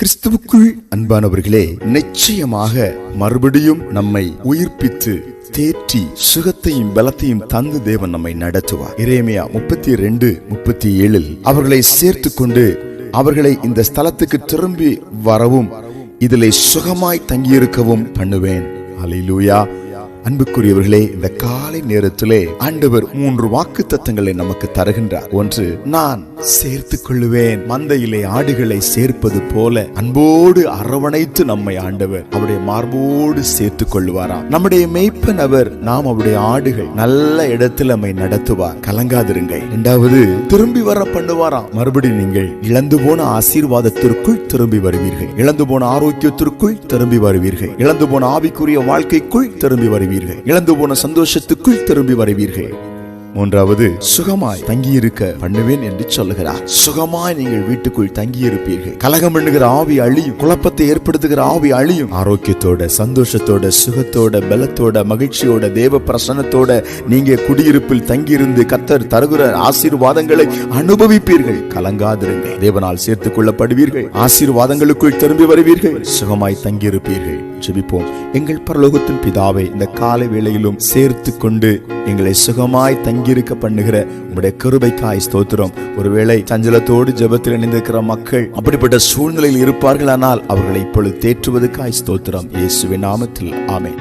கிறிஸ்துவுக்குள் அன்பானவர்களே நிச்சயமாக மறுபடியும் நம்மை உயிர்ப்பித்து தேற்றி சுகத்தையும் பலத்தையும் தந்து தேவன் நம்மை நடத்துவார். இறைமையா முப்பத்தி ரெண்டு முப்பத்தி ஏழில் அவர்களை சேர்த்து கொண்டு அவர்களை இந்த ஸ்தலத்துக்கு திரும்பி வரவும் இதிலே சுகமாய் தங்கியிருக்கவும் பண்ணுவேன். அலிலூயா அன்புக்குரியவர்களே இந்த காலை நேரத்திலே ஆண்டவர் மூன்று வாக்கு தத்தங்களை நமக்கு தருகின்றார். ஒன்று நான் சேர்த்துக் கொள்ளுவேன். மந்தையிலே ஆடுகளை சேர்ப்பது போல அன்போடு அரவணைத்து நம்மை ஆண்டவர் அவருடைய மார்போடு சேர்த்துக் கொள்ளுவாராம். நம்முடைய மெய்ப்பன் அவர் நாம் அவருடைய ஆடுகள் நல்ல இடத்தில் நம்மை நடத்துவார். கலங்காதிருங்கள். இரண்டாவது திரும்பி வர பண்ணுவாராம். மறுபடி நீங்கள் இழந்து போன ஆசீர்வாதத்திற்குள் திரும்பி வருவீர்கள். இழந்து போன ஆரோக்கியத்திற்குள் திரும்பி வருவீர்கள். இழந்து போன ஆவிக்குரிய வாழ்க்கைக்குள் திரும்பி வருவீர்கள். இழந்து போன சந்தோஷத்துக்குள் திரும்பி வருவீர்கள். மூன்றாவது சுகமாய் தங்கியிருக்க பண்ணுவேன் என்று சொல்லுகிறார். சுகமாய் நீங்கள் வீட்டுக்குள் தங்கியிருப்பீர்கள். கலகம் பண்ணுகிற ஆவி அழியும் குழப்பத்தை ஏற்படுத்துகிற ஆவி அழியும். ஆரோக்கியத்தோட சந்தோஷத்தோட சுகத்தோட பலத்தோட மகிழ்ச்சியோட தேவ பிரசன்னத்தோட நீங்க குடியிருப்பில் தங்கியிருந்து கத்தர் தருகிற ஆசீர்வாதங்களை அனுபவிப்பீர்கள். கலங்காதிருங்கள். தேவனால் சேர்த்துக் கொள்ளப்படுவீர்கள். ஆசீர்வாதங்களுக்குள் திரும்பி வருவீர்கள். சுகமாய் தங்கியிருப்பீர்கள். ஜெபிப்போம். எங்கள் பரலோகத்தின் பிதாவை இந்த காலை வேளையிலும் சேர்த்து கொண்டு எங்களை சுகமாய் தங்கியிருக்க பண்ணுகிற உங்களுடைய கிருபைக்காய் ஸ்தோத்திரம். ஒருவேளை சஞ்சலத்தோடு ஜெபத்தில் இணைந்திருக்கிற மக்கள் அப்படிப்பட்ட சூழ்நிலையில் இருப்பார்கள் ஆனால் அவர்களை இப்பொழுது தேற்றுவதற்காய் ஸ்தோத்திரம். இயேசுவின் நாமத்தில் ஆமை